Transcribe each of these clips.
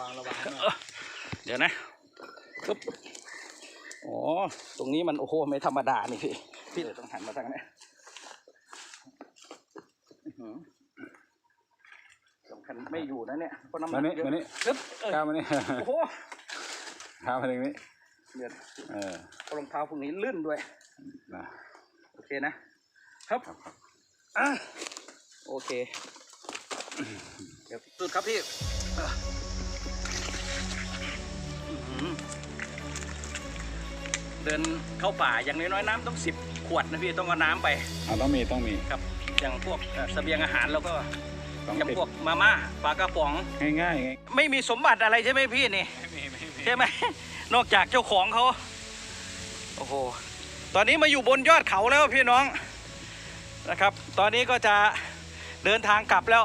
วังระวังนะเดี๋ยวนะปึ๊บอ๋อตรงนี้มันโอ้โหไม่ธรรมดานี่พี่พี่เลยต้องหันมาทางนี้อื้อหือสำคัญไม่อยู่นะเนี่ยเพราะน้ำหนัมากนี่เยอะมานี่ปึ๊บเออก้าวมานี่โอ้โหก้าวมาตรงนี้เดือดเออรองเท้าพวกนี้ลื่นด้วยนะโอเคนะครับครับครับอะโอเค เดี๋ยวสุดครับพี่อะอื้อหือ เดินเข้าป่าอย่างน้อยๆน้ำต้องสิบขวดนะพี่ต้องเอาน้ำไปอ่าต้องมีต้องมีครับ อย่างพวกเอ่อเสบียงอาหารแล้วก็ต้องอย่างติดพวกมาม่าปลากระป๋อง ง่ายๆง่ายไม่มีสมบัติอะไรใช่ไหมพี่นี่ ไม่มีไม่มีใช่ไหม นอกจากเจ้าของเขา โอ้โห ตอนนี้มาอยู่บนยอดเขาแล้วพี่น้องนะครับ ตอนนี้ก็จะเดินทางกลับแล้ว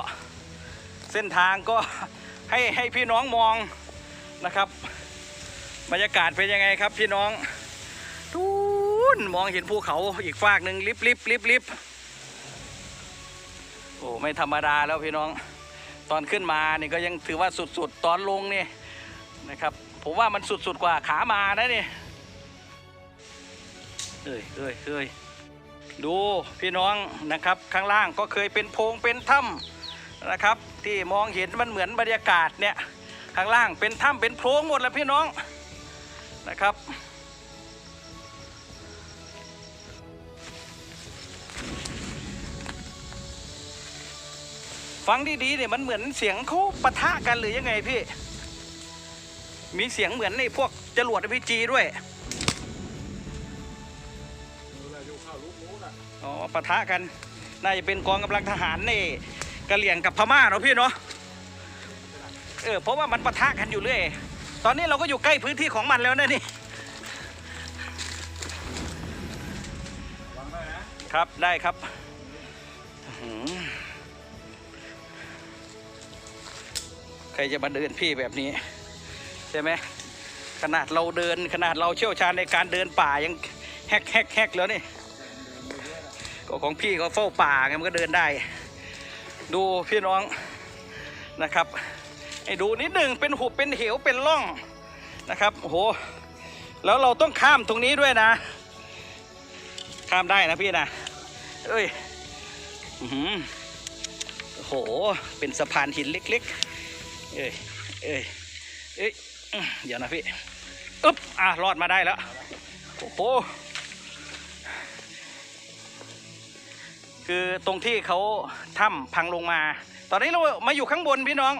เส้นทางก็ ให้ให้พี่น้องมองนะครับ บรรยากาศเป็นยังไงครับพี่น้องทูนมองเห็นภูเขาอีกฟากหนึ่งลิบลิบลิบลิบโอ้ไม่ธรรมดาแล้วพี่น้อง ตอนขึ้นมานี่ก็ยังถือว่าสุดๆ ตอนลงนี่นะครับ ผมว่ามันสุดๆกว่าขามานะนี่เอ้ยเอ้ยเอ้ยดูพี่น้องนะครับข้างล่างก็เคยเป็นโพงเป็นถ้ำนะครับ ที่มองเห็นมันเหมือนบรรยากาศเนี่ยข้างล่างเป็นถ้ำเป็นโพรงหมดแล้วพี่น้อง นะครับ ฟังดีๆเนี่ยมันเหมือนเสียงเขาปะทะกันหรือยังไงพี่ มีเสียงเหมือนในพวกจรวดอพีจีด้วยอ๋อปะทะกัน น่าจะเป็นกองกำลังทหารนี่กะเหลี่ยงกับพม่าเนาะพี่เนาะเออเพราะว่ามันปะทะกันอยู่เรื่อย ตอนนี้เราก็อยู่ใกล้พื้นที่ของมันแล้วนะนี่วังด้วยนะครับได้ครับใครจะมาเดินพี่แบบนี้ ใช่ไหมขนาดเราเดินขนาดเราเชี่ยวชาญในการเดินป่ายังแฮกแฮกแฮกแล้วนี่ก็ของพี่เขาเฝ้าป่าไงมันก็เดินได้ ดูพี่น้องนะครับ ให้ดูนิดหนึ่งเป็นหุบเป็นเหวเป็นร่องนะครับโอ้โหแล้วเราต้องข้ามตรงนี้ด้วยนะ ข้ามได้นะพี่นะเอ้ยอื้อหือโอ้โหเป็นสะพานหินเล็กๆเอ้ยเอ้ยเอ้ยเดี๋ยวนะพี่อึ๊บอะรอดมาได้แล้วโอ้โหคือตรงที่เขาถ้ำพังลงมา ตอนนี้เรามาอยู่ข้างบนพี่น้อง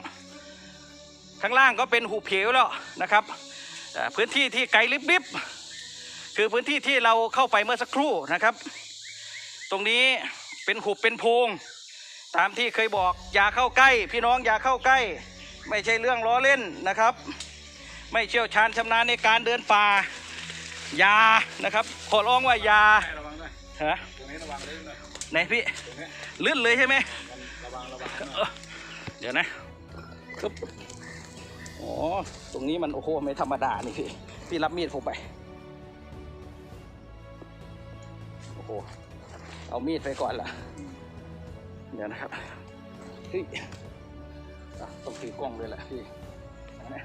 ข้างล่างก็เป็นหุบเหวแล้วนะครับพื้นที่ที่ไกลลิบๆคือพื้นที่ที่เราเข้าไปเมื่อสักครู่นะครับ ตรงนี้เป็นหุบเป็นโพงตามที่เคยบอกอย่าเข้าใกล้ พี่น้องอย่าเข้าใกล้ ไม่ใช่เรื่องล้อเล่นนะครับ ไม่เชี่ยวชาญชำนาญในการเดินป่าอย่านะครับขอร้องว่าอย่าฮะตรงนี้ระวังเลยนะไหนพี่ลื่นเลยใช่ไหมระวังระวังเดี๋ยวนะ อ๋อ ตรงนี้มันโอ้โหไม่ธรรมดานี่พี่ พี่รับมีดผมไป โอ้โห เอามีดไปก่อนละเดี๋ยวนะครับเฮ้ยอะต้องถือกล้องด้วยแหละพี่เอานะ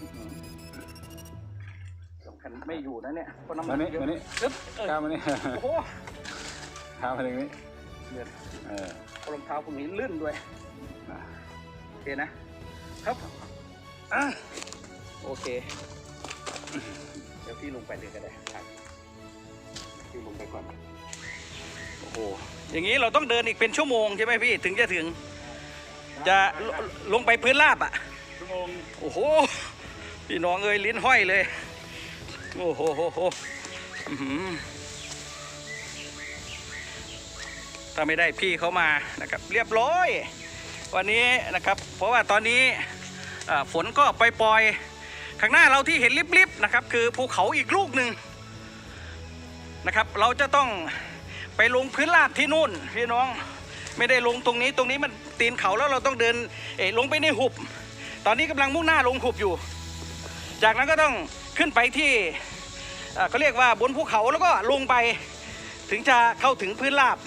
อื้อหือสำคัญไม่อยู่นะเนี่ยเพราะน้ำหนัมากนี่เยอะมานี่ปึ๊บเออก้าวมานี่ โอ้โหก้าวมาตรงนี้เดือดเออรองเท้าพวกนี้ลื่นด้วย นะโอ เคนะครับอะโอเค เดี๋ยวพี่ลงไปเลยก็ได้ครับพี่ลงไปก่อนโอ้โหอย่างนี้เราต้องเดินอีกเป็นชั่วโมงใช่ไหมพี่ถึงจะถึง จะลลงไปพื้นราบอะชั่วโมงโอ้โหพี่น้องเอ้ยลิ้นห้อยเลย โอ้โหโหโหอื้อหือถ้าไม่ได้พี่เขามานะครับ เรียบร้อย วันนี้นะครับ เพราะว่าตอนนี้ฝนก็ปล่อยๆข้างหน้าเราที่เห็นลิบๆนะครับ คือภูเขาอีกลูกหนึ่งนะครับ เราจะต้องไปลงพื้นราบที่นู่นพี่น้องไม่ได้ลงตรงนี้ตรงนี้มันตีนเขาแล้วเราต้องเดินเอลงไปในหุบ ตอนนี้กำลังมุ่งหน้าลงหุบอยู่ จากนั้นก็ต้องขึ้นไปที่เขาเรียกว่าบนภูเขาแล้วก็ลงไปถึงจะเข้าถึงพื้นราบ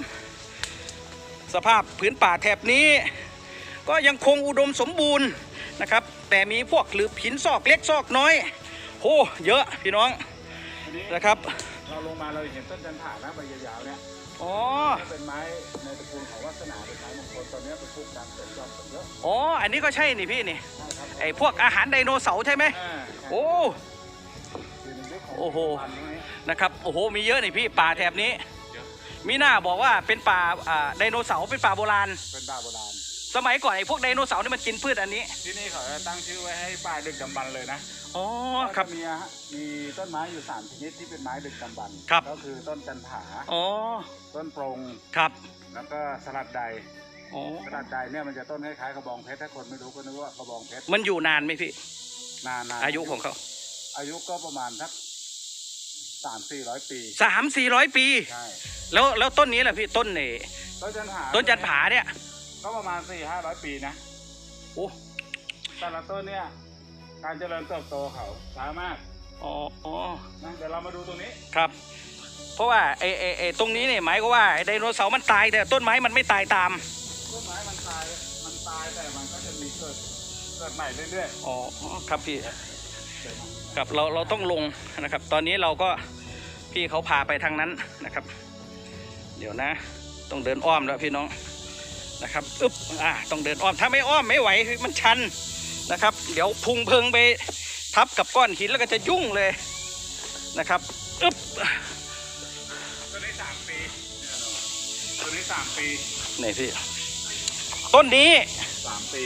สภาพพื้นป่าแถบนี้ ก็ยังคงอุดมสมบูรณ์นะครับ แต่มีพวกหรือหินซอกเล็กซอกน้อยโหเยอะพี่น้องอันนี้นะครับ เราลงมาเราเห็นต้นจันทานะใบยาวๆเนี่ยอ๋อนี่เป็นไม้ในตระกูลของวัสนาเป็นไม้มงคลตอนนี้เป็นปลูกดังเป็นยอดผลเยอะอ๋ออันนี้ก็ใช่นี่พี่นี่ใช่ครับไอพวกอาหารไดโนเสาร์ใช่ไหมอ่าโอ้อยู่ในยุคของโอ้โหพันธุ์นี้นะครับโอ้โหมีเยอะนี่พี่ป่าแถบนี้เยอะมีหน้าบอกว่าเป็นป่าอ่าไดโนเสาร์เป็นป่าโบราณเป็นป่าโบราณ สมัยก่อนไอ้พวกไดโนเสาร์นี่มันกินพืชอันนี้ ที่นี่เขาจะตั้งชื่อไว้ให้ป่าดึกดำบรรพ์เลยนะอ๋อครับก็จะมีฮะมีต้นไม้อยู่สามชนิดที่เป็นไม้ดึกดำบรรพ์ครับ ก็คือต้นจันผา อ๋อต้นโปรง ครับแล้วก็สลัดใดอ๋อสลัดใดเนี่ยมันจะต้นคล้ายๆกระบองเพชรถ้าคนไม่รู้ก็นึกว่ากระบองเพชรมันอยู่นานไหมพี่ นานๆอายุของเขาอายุก็ประมาณสักสามสี่ร้อยปี สามสี่ร้อยปี ใช่แล้วแล้วต้นนี้แหละพี่ต้นนี่ต้นจันผาต้นจันผาเนี่ย ก็ประมาณสี่ห้าร้อยปีนะโอ้แต่ละต้นเนี่ย การเจริญเติบโตเขาช้ามากอ๋ออ๋อนะเดี๋ยวเรามาดูตรงนี้ครับ เพราะว่าไอ้ไอ้ไอ้ตรงนี้เนี่ยหมายก็ว่าไอ้ไดโนเสาร์มันตายแต่ต้นไม้มันไม่ตายตามต้นไม้มันตายมันตายแต่มันก็จะมีเกิดเกิดใหม่เรื่อยอ๋อครับพี่ๆเดี๋ยวมาครับเราเราต้องลงนะครับ ตอนนี้เราก็พี่เขาพาไปทางนั้นนะครับ เดี๋ยวนะ ต้องเดินอ้อมแล้วพี่น้อง นะครับอึ๊บอ่าต้องเดินอ้อมถ้าไม่อ้อมไม่ไหวคือมันชันนะครับ เดี๋ยวพุงเพิงไปทับกับก้อนหินแล้วก็จะยุ่งเลยนะครับอึ๊บต้นนี้สามปีต้นนี้สามปีนี่พี่ต้นนี้สามปี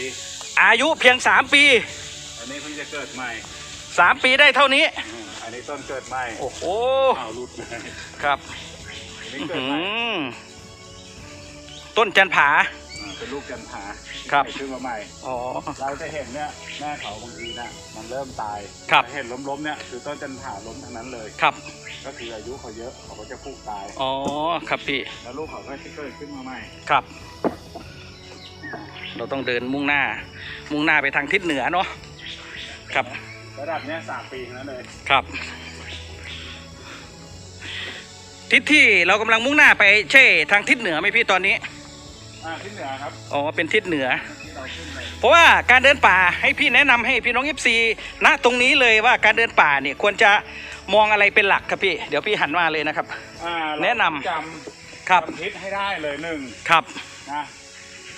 อายุเพียงสามปี อันนี้เพิ่งจะเกิดใหม่สามปีได้เท่านี้อืมอันนี้ต้นเกิดใหม่ โอ้โหอ้าวรุดเลยครับอันนี้อื้อเกิดหืใหม่อต้นจันผา อ่าเป็นลูกจันทราครับที่ขึ้นมาใหม่ อ๋อ เราจะเห็นเนี่ยแม่เขาบางทีเนี่ยมันเริ่มตายครับ จะเห็นล้มๆเนี่ยคือต้นจันทราล้มทั้งนั้นเลย ครับ ก็คืออายุเขาเยอะเขาก็จะพุกตาย อ๋อ ครับพี่ แล้วลูกเขาก็จะเกิดขึ้นมาใหม่ ครับ เราต้องเดินมุ่งหน้า มุ่งหน้าไปทางทิศเหนือเนาะ ครับ ระดับเนี้ยสามปีทั้งนั้นเลยครับ ทิศที่เรากำลังมุ่งหน้าไปใช่ทางทิศเหนือไหมพี่ตอนนี้ อ่าที่เหนือครับอ๋อเป็นทิศเหนือ ที่เราขึ้นไปเพราะว่าการเดินป่าให้พี่แนะนำให้พี่น้องเอฟซีณตรงนี้เลยว่าการเดินป่าเนี่ยควรจะมองอะไรเป็นหลักครับพี่ เดี๋ยวพี่หันมาเลยนะครับ อ่าเราแนะนำจครับำจำทิศให้ได้เลยหนึ่งครับนะ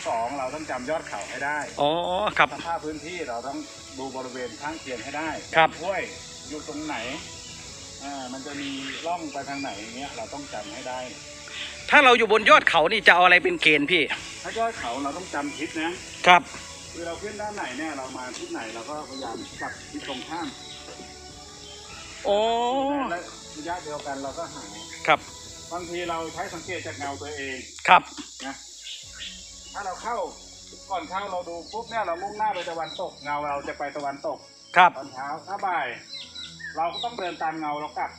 สองเราต้องจำยอดเขาให้ได้อ๋อครับ สภาพพื้นที่เราต้องดูบริเวณข้างเคียงให้ได้ครับ ห้วยอยู่ตรงไหนอ่ามันจะมีร่องไปทางไหนอย่างเงี้ยเราต้องจำให้ได้ ถ้าเราอยู่บนยอดเขานี่จะเอาอะไรเป็นเกณฑ์พี่ ถ้ายอดเขาเราต้องจำทิศนะครับ คือเราขึ้นด้านไหนเนี่ยเรามาทิศไหนเราก็พยายามจับทิศตรงข้ามโอ้และระยะเดียวกันเราก็หาครับบางทีเราใช้สังเกตจากเงาตัวเองครับนะถ้าเราเข้าก่อนเข้าเราดูปุ๊บเนี่ยเรามุ่งหน้าไปตะวันตกเงาเราจะไปตะวันตกครับตอนเช้าถ้าบ่าย เราก็ต้องเดินตามเงาเรากลับ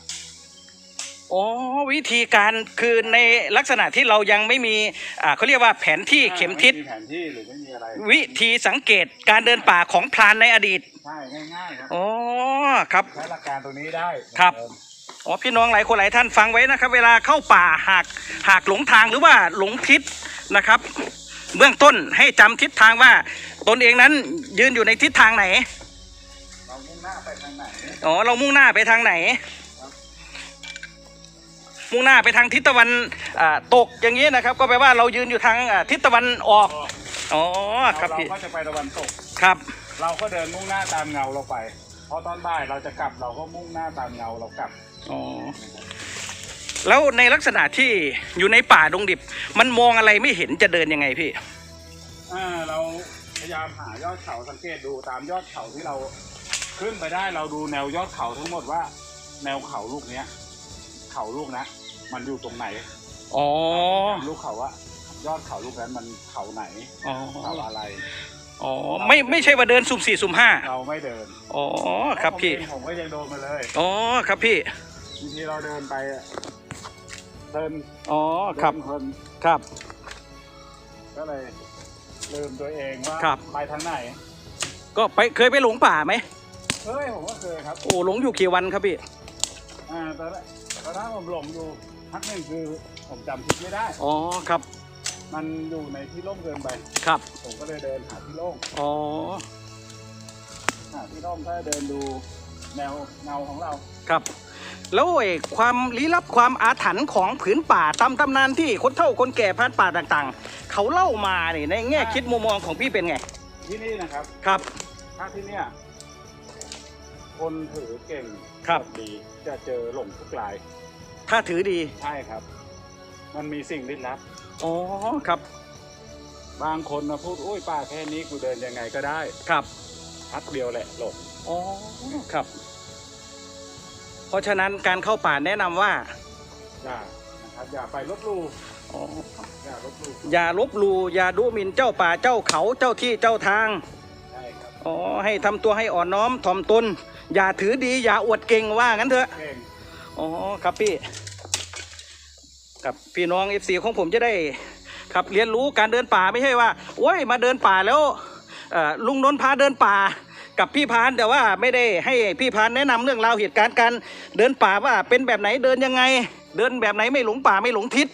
อ๋อวิธีการคือในลักษณะที่เรายังไม่มีอ่าเขาเรียกว่าแผนที่เข็มทิศไมีแผนที่หรือไม่มีอะไรวิธีสังเกตการเดินป่าของพรานในอดีตใช่ง่ายๆครับอ๋อครับ ใช้หลักการตรงนี้ได้ครับ อ๋อพี่น้องหลายคนหลายท่านฟังไว้นะครับ เวลาเข้าป่าหากหากหลงทางหรือว่าหลงทิศนะครับ เบื้องต้นให้จำทิศทางว่าตนเองนั้นยืนอยู่ในทิศทางไหน เรามุ่งหน้าไปทางไหนอ๋อเรามุ่งหน้าไปทางไหน มุ่งหน้าไปทางทิศตะวันอ่าตกอย่างนี้นะครับ ก็แปลว่าเรายืนอยู่ทางอ่าทิศตะวันออกอ๋อครับเราพี่ก็จะไปตะวันตก ครับ เราก็เดินมุ่งหน้าตามเงาเราไปพอตอนบ่ายเราจะกลับเราก็มุ่งหน้าตามเงาเรากลับอ๋อแล้วในลักษณะที่อยู่ในป่าดงดิบ มันมองอะไรไม่เห็นจะเดินยังไงพี่อ่าเราพยายามหายอดเขาสังเกตดูตามยอดเขาที่เราขึ้นไปได้เราดูแนวยอดเขาทั้งหมดว่า แนวเขาลูกเนี้ย เขาลูกนะ มันอยู่ตรงไหนอ๋อลูกเขาว่ายอดเขาลูกนั้นมันเขาไหนอ๋อเขาอะไรอ๋อไม่ไม่ใช่ว่าเดินสุ่มสี่สุ่มห้าเราไม่เดินอ๋อครับพี่ผมเองผมก็ยังโดนมาเลยอ๋อครับพี่บางทีเราเดินไปอะเดินอ๋อครับเดินเพลินครับ ก็เลยลืมตัวเองว่าครับไปทางไหน ก็ไปเคยไปหลงป่าไหมเฮ้ยผมก็เคยครับโอ้หลงอยู่กี่วันครับพี่อ่าตอนแรกตอนนั้นผมหลงอยู่ พักหนึ่งคือผมจำทิศไม่ได้ อ๋อครับมันอยู่ในที่ร่มเกินไปครับผมก็เลยเดินหาที่โล่งอ๋อหาที่ร่มก็เดินดูแนวเงาของเราครับ แล้วไอ้ความลี้ลับความอาถรรพ์ของผืนป่าตามตำนานที่คนเฒ่าคนแก่พันป่าต่างๆ เขาเล่ามาเนี่ยในแง่คิดมุมมองของพี่เป็นไง ที่นี่นะครับครับถ้าที่เนี่ยคนถือเก่งครับดีจะเจอหลงทุกลาย ถ้าถือดี ใช่ครับ มันมีสิ่งลึกลับ อ๋อ ครับ บางคนมาพูดอุ้ยป้าแค่นี้กูเดินยังไงก็ได้ ครับ พักเดียวแหละหลงอ๋อ ครับ เพราะฉะนั้นการเข้าป่าแนะนำว่า อย่านะครับอย่าไปลบหลู่อ๋อ อย่าลบหลู่อย่าลบหลู่อย่าดูหมิ่นเจ้าป่าเจ้าเขาเจ้าที่เจ้าทาง ใช่ครับอ๋อ ให้ทำตัวให้อ่อนน้อมถ่อมตน อย่าถือดี อย่าอวดเก่งว่างั้นเถอะ เก่ง อ๋อครับพี่ กับพี่น้องเอฟซีของผมจะได้ ครับเรียนรู้การเดินป่าไม่ใช่ว่าโอ้ยมาเดินป่าแล้วลุงนนท์พาเดินป่ากับพี่พานแต่ว่าไม่ได้ให้พี่พานแนะนำเรื่องราวเหตุการณ์การเดินป่าว่าเป็นแบบไหนเดินยังไง เดินแบบไหนไม่หลงป่าไม่หลงทิศ